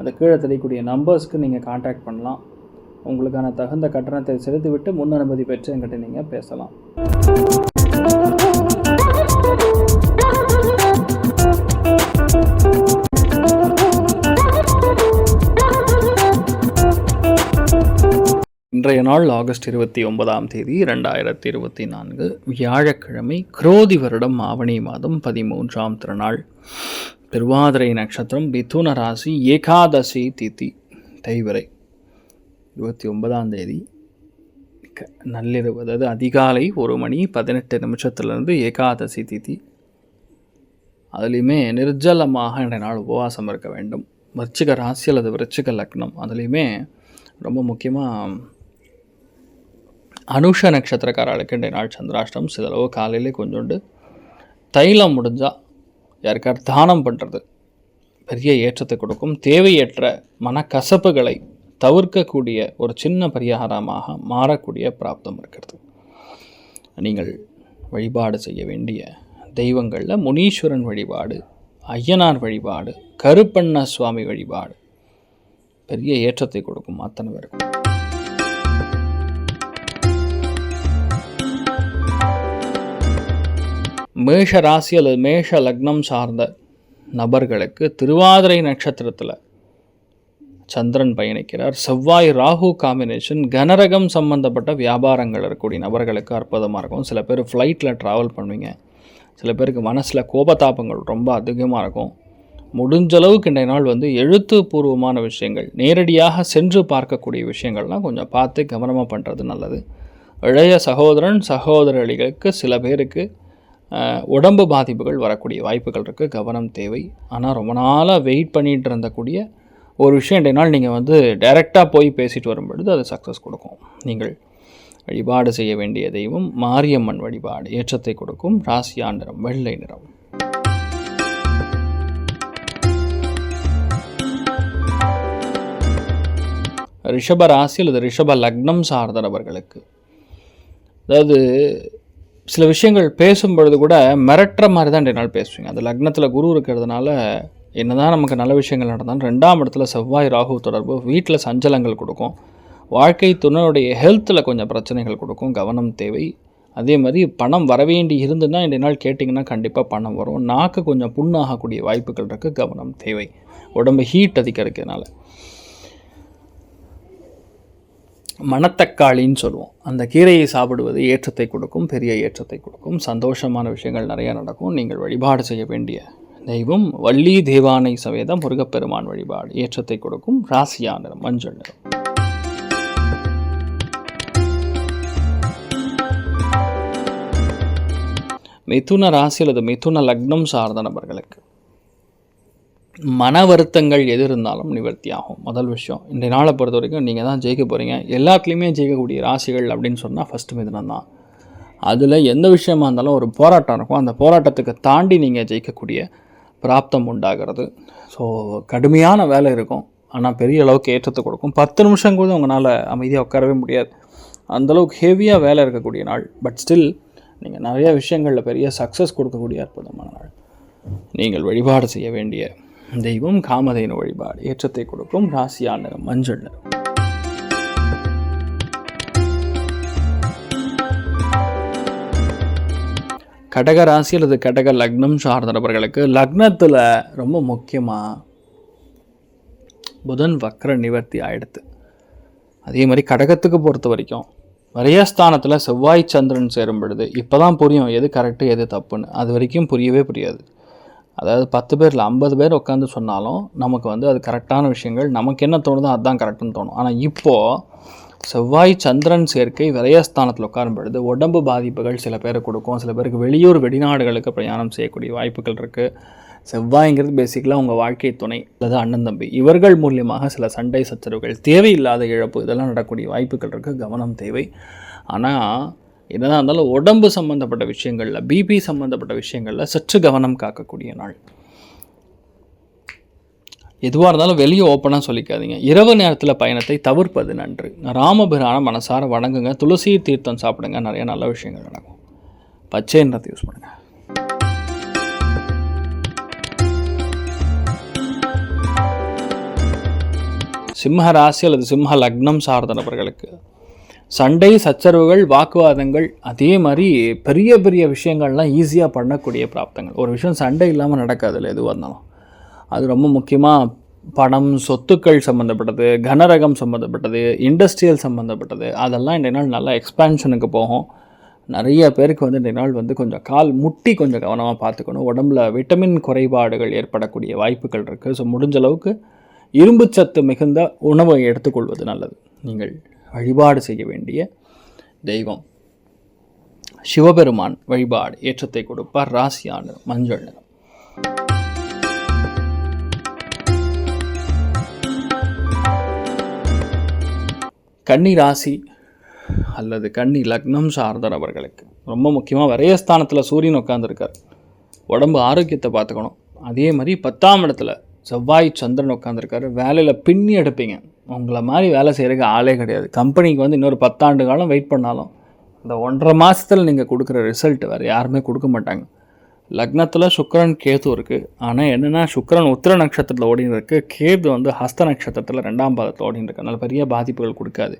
அந்த கீழே தெரியக்கூடிய நம்பர்ஸ்க்கு நீங்கள் காண்டாக்ட் பண்ணலாம். உங்களுக்கான தகுந்த கட்டணத்தை செலுத்திவிட்டு முன் அனுமதி பெற்று என்கிட்ட நீங்கள் பேசலாம். இன்றைய நாள் ஆகஸ்ட் இருபத்தி ஒன்பதாம் தேதி ரெண்டாயிரத்தி இருபத்தி நான்கு வியாழக்கிழமை குரோதி வருடம் ஆவணி மாதம் பதிமூன்றாம் திருநாள். திருவாதிரை நட்சத்திரம் மிதுன ராசி ஏகாதசி திதி தைவரை. இருபத்தி ஒன்பதாம் தேதி க- நள்ளிரவு அதாவது அதிகாலை ஒரு மணி பதினெட்டு நிமிஷத்துலேருந்து ஏகாதசி திதி. அதுலேயுமே நிர்ஜலமாக இந்த நாள் உபவாசம் இருக்க வேண்டும். விருச்சிக ராசி அல்லது விருச்சிக லக்னம் அதுலேயுமே ரொம்ப முக்கியமாக அனுஷ நட்சத்திரக்காரர்களுக்கு இன்றைய நாள் சந்திராஷ்டம் சிலளவு காலையிலே கொஞ்சோண்டு. தைலம் முடிஞ்சால் யாருக்கார் தானம் பண்ணுறது பெரிய ஏற்றத்தை கொடுக்கும். தேவையற்ற மனக்கசப்புகளை தவிர்க்கக்கூடிய ஒரு சின்ன பரிகாரமாக மாறக்கூடிய பிராப்தம் இருக்கிறது. நீங்கள் வழிபாடு செய்ய வேண்டிய தெய்வங்களில் முனீஸ்வரன் வழிபாடு ஐயனார் வழிபாடு கருப்பண்ண சுவாமி வழிபாடு. பெரிய ஏற்றத்தை கொடுக்கும் அத்தனை பேருக்கும். மேஷ ராசி அல்லது மேஷ லக்னம் சார்ந்த நபர்களுக்கு திருவாதிரை நட்சத்திரத்தில் சந்திரன் பயணிக்கிறார். செவ்வாய் ராகு காம்பினேஷன் கனரகம் சம்பந்தப்பட்ட வியாபாரங்கள் இருக்கக்கூடிய நபர்களுக்கு அற்புதமாக இருக்கும். சில பேர் ஃப்ளைட்டில் ட்ராவல் பண்ணுவீங்க. சில பேருக்கு மனசில் கோபதாபங்கள் ரொம்ப அதிகமாக இருக்கும். முடிஞ்ச அளவுக்கு இன்றைய நாள் வந்து எழுத்துப்பூர்வமான விஷயங்கள் நேரடியாக சென்று பார்க்கக்கூடிய விஷயங்கள்லாம் கொஞ்சம் பார்த்து கவனமாக பண்ணுறது நல்லது. இளைய சகோதரன் சகோதரிகளுக்கு சில பேருக்கு உடம்பு பாதிப்புகள் வரக்கூடிய வாய்ப்புகள் இருக்குது கவனம் தேவை. ஆனால் ரொம்ப நாளாக வெயிட் பண்ணிகிட்டு இருந்தக்கூடிய ஒரு விஷயம் இன்றைய நாள் நீங்கள் வந்து டைரெக்டாக போய் பேசிட்டு வரும் பொழுது அது சக்ஸஸ் கொடுக்கும். நீங்கள் வழிபாடு செய்ய வேண்டிய தெய்வம் மாரியம்மன் வழிபாடு ஏற்றத்தை கொடுக்கும். ராசியா நிறம் வெள்ளை நிறம். ரிஷப ராசி அல்லது ரிஷப லக்னம் சார்ந்த நபர்களுக்கு அதாவது சில விஷயங்கள் பேசும்பொழுது கூட மிரட்டுற மாதிரி தான் ரெண்டு நாள் பேசுவீங்க. அந்த லக்னத்தில் குரு இருக்கிறதுனால என்னதான் நமக்கு நல்ல விஷயங்கள் நடந்தாலும் ரெண்டாம் இடத்துல செவ்வாய் ராகு தொடர்பு வீட்டில் சஞ்சலங்கள் கொடுக்கும். வாழ்க்கை துணையுடைய ஹெல்த்தில் கொஞ்சம் பிரச்சனைகள் கொடுக்கும். கவனம் தேவை. அதே மாதிரி பணம் வரவேண்டி இருந்துன்னா இன்றைய நாள் கேட்டிங்கன்னா கண்டிப்பாக பணம் வரும். நாக்கு கொஞ்சம் புண்ணாகக்கூடிய வாய்ப்புகள் இருக்குது கவனம் தேவை. உடம்பு ஹீட் அதிகம் இருக்கிறதுனால மணத்தக்காளின்னு சொல்லுவோம். அந்த கீரையை சாப்பிடுவது ஏற்றத்தை கொடுக்கும் பெரிய ஏற்றத்தை கொடுக்கும். சந்தோஷமான விஷயங்கள் நிறைய நடக்கும். நீங்கள் வழிபாடு செய்ய வேண்டிய தெய்வம் வள்ளி தேவானை சவேதம் முருகப்பெருமான் வழிபாடு ஏற்றத்தை கொடுக்கும். ராசியா நிறம் மஞ்சள் நிறம். மிதுன ராசி அல்லது மிதுன லக்னம் சார்ந்த நபர்களுக்கு மன வருத்தங்கள் எது இருந்தாலும் நிவர்த்தி ஆகும் முதல் விஷயம். இந்த நாளை பொறுத்த வரைக்கும் நீங்கள் தான் ஜெயிக்க போகிறீங்க எல்லாத்துலேயுமே ஜெயிக்கக்கூடிய ராசிகள் அப்படின்னு சொன்னால் ஃபஸ்ட்டு மிதனம் தான். அதில் எந்த விஷயமா இருந்தாலும் ஒரு போராட்டம் இருக்கும். அந்த போராட்டத்துக்கு தாண்டி நீங்கள் ஜெயிக்கக்கூடிய பிராப்தம் உண்டாகிறது. ஸோ கடுமையான வேலை இருக்கும். ஆனால் பெரிய அளவுக்கு ஏற்றத்தை கொடுக்கும். பத்து நிமிஷம் கூட உங்களால் அமைதியாக உட்காரவே முடியாது. அந்தளவுக்கு ஹெவியாக வேலை இருக்கக்கூடிய நாள். பட் ஸ்டில் நீங்கள் நிறைய விஷயங்களில் பெரிய சக்ஸஸ் கொடுக்கக்கூடிய அற்புதமான நாள். நீங்கள் வழிபாடு செய்ய வேண்டிய தெய்வம் காமதேனு வழிபாடு ஏற்றத்தை கொடுக்கும் ராசியா மஞ்சள் நிறம். கடக ராசி அல்லது கடக லக்னம் சார்ந்த நபர்களுக்கு லக்னத்தில் ரொம்ப முக்கியமாக புதன் வக்ர நிவர்த்தி ஆகிடுது அதே மாதிரி கடகத்துக்கு பொறுத்த வரைக்கும் நிறைய ஸ்தானத்தில் செவ்வாய் சந்திரன் சேரும் பொழுது இப்போ தான் புரியும் எது கரெக்டு எது தப்புன்னு. அது வரைக்கும் புரியவே புரியாது. அதாவது பத்து பேரில் ஐம்பது பேர் உட்காந்து சொன்னாலும் நமக்கு வந்து அது கரெக்டான விஷயங்கள் நமக்கு என்ன தோணுதோ அதுதான் கரெக்டுன்னு தோணும். ஆனால் இப்போது செவ்வாய் சந்திரன் சேர்க்கை விரயஸ்தானத்தில் உட்காரும் பொழுது உடம்பு பாதிப்புகள் சில பேருக்கு கொடுக்கும். சில பேருக்கு வெளியூர் வெளிநாடுகளுக்கு பிரயாணம் செய்யக்கூடிய வாய்ப்புகள் இருக்குது செவ்வாய்ங்கிறது பேசிக்கலாக உங்கள் வாழ்க்கை துணை அல்லது அண்ணன் தம்பி. இவர்கள் மூலியமாக சில சண்டை சச்சரவுகள் தேவையில்லாத இழப்பு இதெல்லாம் நடக்கக்கூடிய வாய்ப்புகள் இருக்குது கவனம் தேவை. ஆனால் என்னதான் இருந்தாலும் உடம்பு சம்மந்தப்பட்ட விஷயங்களில் பிபி சம்மந்தப்பட்ட விஷயங்களில் சற்று கவனம் காக்கக்கூடிய நாள். எதுவாக இருந்தாலும் வெளியே ஓப்பனாக சொல்லிக்காதீங்க. இரவு நேரத்தில் பயணத்தை தவிர்ப்பது நன்று. ராமபிரான மனசார வணங்குங்க. துளசி தீர்த்தம் சாப்பிடுங்க. நிறைய நல்ல விஷயங்கள் நடக்கும். பச்சை நிறத்தை யூஸ் பண்ணுங்கள் சிம்ம ராசி அல்லது சிம்ம லக்னம் சார்ந்த நபர்களுக்கு சண்டை சச்சரவுகள் வாக்குவாதங்கள் அதே மாதிரி பெரிய பெரிய விஷயங்கள்லாம் ஈஸியாக பண்ணக்கூடிய பிராப்தங்கள். ஒரு விஷயம் சண்டை இல்லாமல் நடக்காதுல்ல எதுவாக இருந்தாலும். அது ரொம்ப முக்கியமாக பணம் சொத்துக்கள் சம்மந்தப்பட்டது கனரகம் சம்மந்தப்பட்டது இண்டஸ்ட்ரியல் சம்மந்தப்பட்டது அதெல்லாம் இன்றைய நாள் நல்லா எக்ஸ்பேன்ஷனுக்கு போகும். நிறைய பேருக்கு வந்து இன்றைய நாள் வந்து கொஞ்சம் கால் முட்டி கொஞ்சம் கவனமாக பார்த்துக்கணும். உடம்புல விட்டமின் குறைபாடுகள் ஏற்படக்கூடிய வாய்ப்புகள் இருக்குது ஸோ முடிஞ்ச அளவுக்கு இரும்புச்சத்து மிகுந்த உணவை எடுத்துக்கொள்வது நல்லது. நீங்கள் வழிபாடு செய்ய வேண்டிய தெய்வம். சிவபெருமான் வழிபாடு ஏற்றத்தை கொடுப்பார். ராசியான மஞ்சள் நிறம். கன்னி ராசி அல்லது கன்னி லக்னம் சார்ந்த நபர்களுக்கு ரொம்ப முக்கியமாக விரயஸ்தானத்தில் சூரியன் உட்காந்துருக்கார் உடம்பு ஆரோக்கியத்தை பார்த்துக்கணும். அதே மாதிரி பத்தாம் இடத்துல செவ்வாய் சந்திரன் உட்காந்துருக்காரு வேலையில் பின்னி எடுப்பீங்க. உங்களை மாதிரி வேலை செய்கிறதுக்கு ஆளே கிடையாது. கம்பெனிக்கு வந்து இன்னொரு பத்தாண்டு காலம் வெயிட் பண்ணாலும் இந்த ஒன்றரை மாதத்தில் நீங்கள் கொடுக்குற ரிசல்ட் வேறு யாருமே கொடுக்க மாட்டாங்க. லக்னத்தில் சுக்கரன் கேது இருக்குது ஆனால் என்னென்னா சுக்கரன் உத்திர நட்சத்திரத்தில் ஓடின்னு கேது வந்து ஹஸ்த நட்சத்திரத்தில் ரெண்டாம் பாதத்தில் ஓடின்னு இருக்கு அதனால் பெரிய பாதிப்புகள் கொடுக்காது.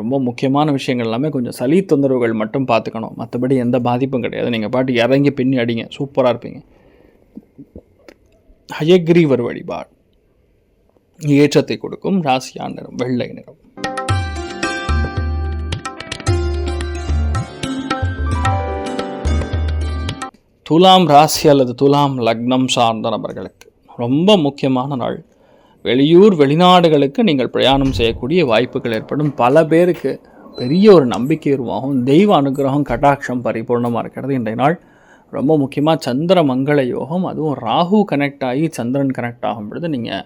ரொம்ப முக்கியமான விஷயங்கள் எல்லாமே கொஞ்சம் சளி தொந்தரவுகள் மட்டும் பார்த்துக்கணும். மற்றபடி எந்த பாதிப்பும் கிடையாது. நீங்கள் பாட்டு இறங்கி பின்னி அடிங்க. சூப்பராக இருப்பீங்க. ஹயக்ரீவர் வழிபாடு. ஏற்றத்தை கொடுக்கும் ராசியான நிறம் வெள்ளை நிறம். துலாம் ராசி அல்லது துலாம் லக்னம் சார்ந்த நபர்களுக்கு ரொம்ப முக்கியமான நாள். வெளியூர் வெளிநாடுகளுக்கு நீங்கள் பிரயாணம் செய்யக்கூடிய வாய்ப்புகள் ஏற்படும். பல பேருக்கு பெரிய ஒரு நம்பிக்கை உருவாகும். தெய்வ அனுகிரகம் கட்டாட்சம் பரிபூர்ணமாக இருக்கிறது இன்றைய நாள். ரொம்ப முக்கியமாக சந்திர மங்கள யோகம் அதுவும் ராகு கனெக்ட் ஆகி சந்திரன் கனெக்ட் ஆகும் பொழுது நீங்கள்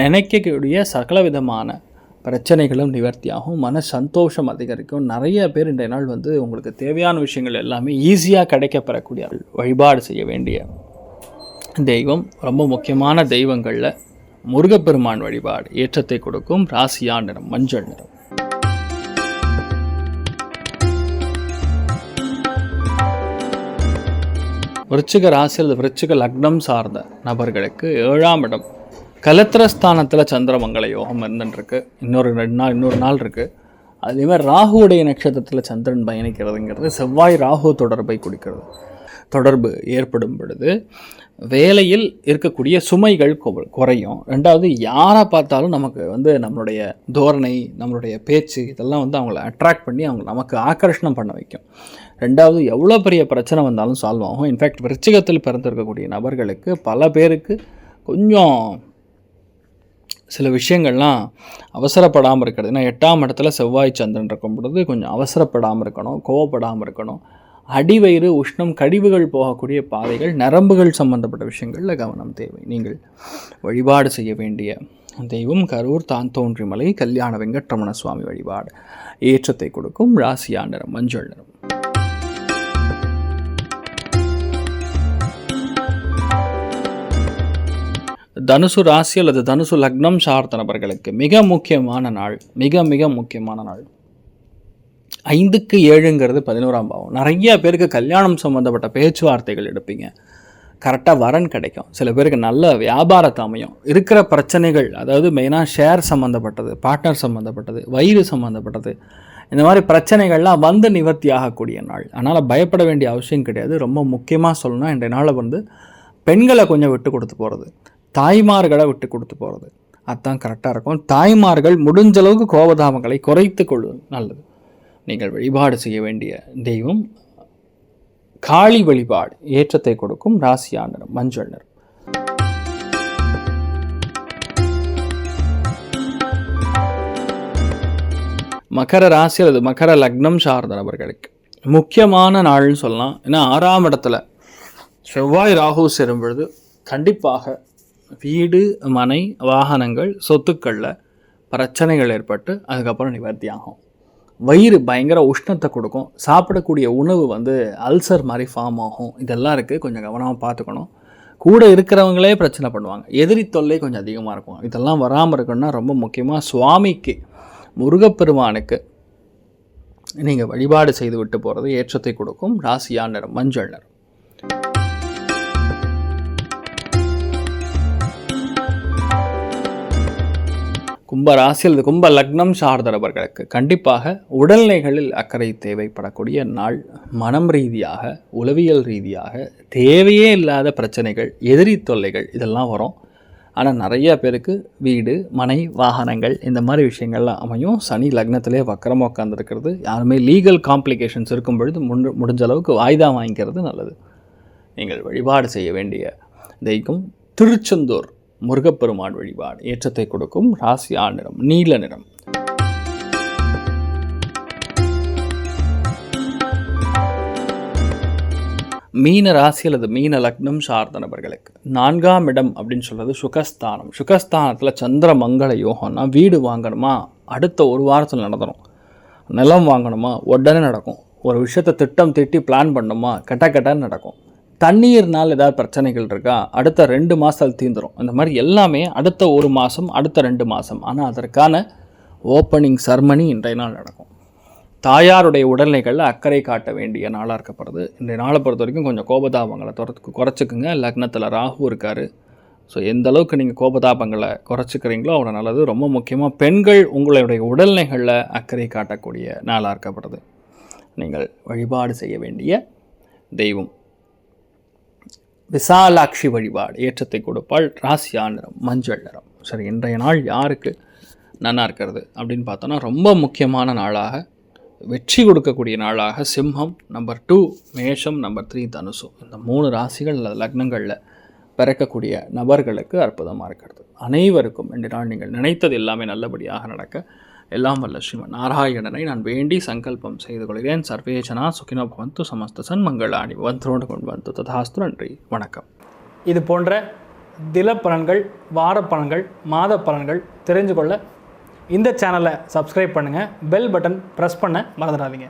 நினைக்கக்கூடிய சகல விதமான பிரச்சனைகளும் நிவர்த்தியாகும் மன சந்தோஷம் அதிகரிக்கும். நிறைய பேர் இன்றைய நாள் வந்து உங்களுக்கு தேவையான விஷயங்கள் எல்லாமே ஈஸியாக கிடைக்கப்பெறக்கூடிய வழிபாடு செய்ய வேண்டிய தெய்வம். ரொம்ப முக்கியமான தெய்வங்களில் முருகப்பெருமான் வழிபாடு ஏற்றத்தை கொடுக்கும். ராசியா நிறம் மஞ்சள் நிறம். விருச்சிக ராசி அல்லது விருச்சிக லக்னம் சார்ந்த நபர்களுக்கு ஏழாம் இடம். கலத்திரஸ்தானத்தில் சந்திரமங்கல யோகம் இருந்துட்டுருக்கு. இன்னொரு ரெண்டு நாள் இன்னொரு நாள் இருக்குது அதேமாதிரி ராகுவுடைய நட்சத்திரத்தில் சந்திரன் பயணிக்கிறதுங்கிறது செவ்வாய் ராகு தொடர்பை குடிக்கிறது தொடர்பு ஏற்படும் பொழுது வேலையில் இருக்கக்கூடிய சுமைகள் கொ- குறையும். ரெண்டாவது யாரை பார்த்தாலும் நமக்கு வந்து நம்மளுடைய தோரணை நம்மளுடைய பேச்சு இதெல்லாம் வந்து அவங்கள அட்ராக்ட் பண்ணி அவங்க நமக்கு ஆக்கர்ஷணம் பண்ண வைக்கும். ரெண்டாவது எவ்வளோ பெரிய பிரச்சனை வந்தாலும் சால்வ் ஆகும். இன்ஃபேக்ட் விருச்சிகத்தில் பிறந்திருக்கக்கூடிய நபர்களுக்கு பல பேருக்கு கொஞ்சம் சில விஷயங்கள்லாம் அவசரப்படாமல் இருக்கிறது. ஏன்னா எட்டாம் இடத்துல செவ்வாய் சந்திரன் இருக்கும் பொழுது கொஞ்சம் அவசரப்படாமல் இருக்கணும் கோவப்படாமல் இருக்கணும். அடிவயிறு உஷ்ணம் கழிவுகள் போகக்கூடிய பாதைகள் நரம்புகள் சம்பந்தப்பட்ட விஷயங்களில் கவனம் தேவை. நீங்கள் வழிபாடு செய்ய வேண்டிய தெய்வம் கரூர் தான் தோன்றிமலை கல்யாண வெங்கட்ரமண சுவாமி வழிபாடு. ஏற்றத்தை கொடுக்கும் ராசியா நிறம் மஞ்சள் நிறம். தனுசு ராசி அல்லது தனுசு லக்னம் சார்ந்த நபர்களுக்கு மிக முக்கியமான நாள் மிக மிக முக்கியமான நாள். ஐந்துக்கு ஏழுங்கிறது பதினோராம் பாவம். நிறைய பேருக்கு கல்யாணம் சம்மந்தப்பட்ட பேச்சுவார்த்தைகள் எடுப்பீங்க. கரெக்டாக வரன் கிடைக்கும். சில பேருக்கு நல்ல வியாபாரத்தை அமையும். இருக்கிற பிரச்சனைகள் அதாவது மெயினாக ஷேர் சம்மந்தப்பட்டது பார்ட்னர் சம்மந்தப்பட்டது வயிறு சம்மந்தப்பட்டது இந்த மாதிரி பிரச்சனைகள்லாம் வந்து நிவர்த்தி ஆகக்கூடிய நாள். அதனால் பயப்பட வேண்டிய அவசியம் கிடையாது. ரொம்ப முக்கியமாக சொல்லணும்னா இன்றைய நாளை வந்து பெண்களை கொஞ்சம் விட்டு கொடுத்து போகிறது தாய்மார்களை விட்டு கொடுத்து போகிறது அதுதான் கரெக்டாக இருக்கும். தாய்மார்கள் முடிஞ்ச அளவுக்கு கோபதாபங்களை குறைத்து கொள்வது நல்லது. நீங்கள் வழிபாடு செய்ய வேண்டிய தெய்வம் காளி வழிபாடு ஏற்றத்தை கொடுக்கும் ராசியா நிறம் மஞ்சள் நிறம். மகர ராசி அல்லது மகர லக்னம் சார்ந்த நபர்களுக்கு முக்கியமான நாள்னு சொல்லலாம். ஏன்னா ஆறாம் இடத்துல செவ்வாய் ராகு சேரும் பொழுது கண்டிப்பாக வீடு மனை வாகனங்கள் சொத்துக்களில் பிரச்சனைகள் ஏற்பட்டு அதுக்கப்புறம் நிவர்த்தி ஆகும். வயிறு பயங்கர உஷ்ணத்தை கொடுக்கும். சாப்பிடக்கூடிய உணவு வந்து அல்சர் மாதிரி ஃபார்ம் ஆகும். இதெல்லாம் இருக்குது கொஞ்சம் கவனமாக பார்த்துக்கணும். கூட இருக்கிறவங்களே பிரச்சனை பண்ணுவாங்க. எதிரி தொல்லை கொஞ்சம் அதிகமாக இருக்கும். இதெல்லாம் வராமல் இருக்கணும்னா ரொம்ப முக்கியமாக சுவாமிக்கு முருகப்பெருமானுக்கு நீங்கள் வழிபாடு செய்து விட்டு போகிறது ஏற்றத்தை கொடுக்கும். ராசியா நிறம் மஞ்சள் நிறம். கும்ப ராசி அல்லது கும்ப லக்னம் சார்ந்தவர்களுக்கு கண்டிப்பாக உடல்நிலைகளில் அக்கறை தேவைப்படக்கூடிய நாள் மனம் ரீதியாக உளவியல் ரீதியாக தேவையே இல்லாத பிரச்சனைகள் எதிரி தொல்லைகள் இதெல்லாம் வரும். ஆனால் நிறைய பேருக்கு வீடு மனை வாகனங்கள் இந்த மாதிரி விஷயங்கள்லாம் அமையும். சனி லக்னத்திலே வக்கரமாக உட்காந்துருக்கிறது யாருமே லீகல் காம்ப்ளிகேஷன்ஸ் இருக்கும் பொழுது முன் முடிஞ்ச அளவுக்கு வாய்தா வாங்கிக்கிறது நல்லது. நீங்கள் வழிபாடு செய்ய வேண்டிய தெய்வம் திருச்செந்தூர். முருகப்பெருமான் வழிபாடு. ஏற்றத்தை கொடுக்கும் ராசி ஆ நிறம் நீல நிறம். மீன ராசி அல்லது மீன லக்னம் சார்ந்த நபர்களுக்கு நான்காம் இடம் அப்படின்னு சொல்கிறது சுகஸ்தானம். சுகஸ்தானத்தில் சந்திர மங்கள யோகம்னா வீடு வாங்கணுமா? அடுத்த ஒரு வாரத்தில் நடந்துடும் நிலம் வாங்கணுமா? உடனே நடக்கும். ஒரு விஷயத்தை திட்டம் திட்டி பிளான் பண்ணணுமா கட்ட கட்டன்னு நடக்கும். தண்ணீர்னால் ஏதாவது பிரச்சனைகள் இருக்கா? அடுத்த ரெண்டு மாதத்தில் தீந்துடும் இந்த மாதிரி எல்லாமே அடுத்த ஒரு மாதம் அடுத்த ரெண்டு மாதம் ஆனால் அதற்கான ஓப்பனிங் சர்மனி இன்றைய நாள் நடக்கும். தாயாருடைய உடல்நிலைகளில் அக்கறை காட்ட வேண்டிய நாளாக இருக்கப்படுது இந்த நாளை பொறுத்த வரைக்கும் கொஞ்சம் கோபதாபங்களை துறத்து குறைச்சிக்குங்க. லக்னத்தில் ராகு இருக்கார். ஸோ எந்த அளவுக்கு நீங்கள் கோபதாபங்களை குறைச்சிக்கிறீங்களோ அவ்வளோ நல்லது. ரொம்ப முக்கியமாக பெண்கள் உங்களுடைய உடல்நிலைகளில் அக்கறை காட்டக்கூடிய நாளாக இருக்கப்படுது நீங்கள் வழிபாடு செய்ய வேண்டிய தெய்வம். விசாலாட்சி வழிபாடு ஏற்றத்தை கொடுப்பாள். ராசியா நிறம் மஞ்சள் நிறம். சரி இன்றைய நாள் யாருக்கு நன்னா இருக்கிறது அப்படின்னு பார்த்தோன்னா ரொம்ப முக்கியமான நாளாக வெற்றி கொடுக்கக்கூடிய நாளாக சிம்மம் நம்பர் டூ மேஷம் நம்பர் த்ரீ தனுசு. இந்த மூணு ராசிகள் அல்லது லக்னங்களில் பிறக்கக்கூடிய நபர்களுக்கு அற்புதமாக இருக்கிறது. அனைவருக்கும் இன்று நாள் நீங்கள் நினைத்தது எல்லாமே நல்லபடியாக நடக்க எல்லாம் வல்ல ஸ்ரீமன் நாராயணனை நான் வேண்டி சங்கல்பம் செய்து கொள்கிறேன். சர்வேஜனா சுகினோ பவந்து சமஸ்த சன்மங்களாணி வந்தோடு கொண்டு வந்து ததாஸ்து நன்றி. வணக்கம். இது போன்ற தில பலன்கள் வார பலன்கள் மாத பலன்கள் தெரிஞ்சு கொள்ள இந்த சேனலை சப்ஸ்கிரைப் பண்ணுங்கள் பெல் பட்டன் ப்ரெஸ் பண்ண மறந்துடாதீங்க.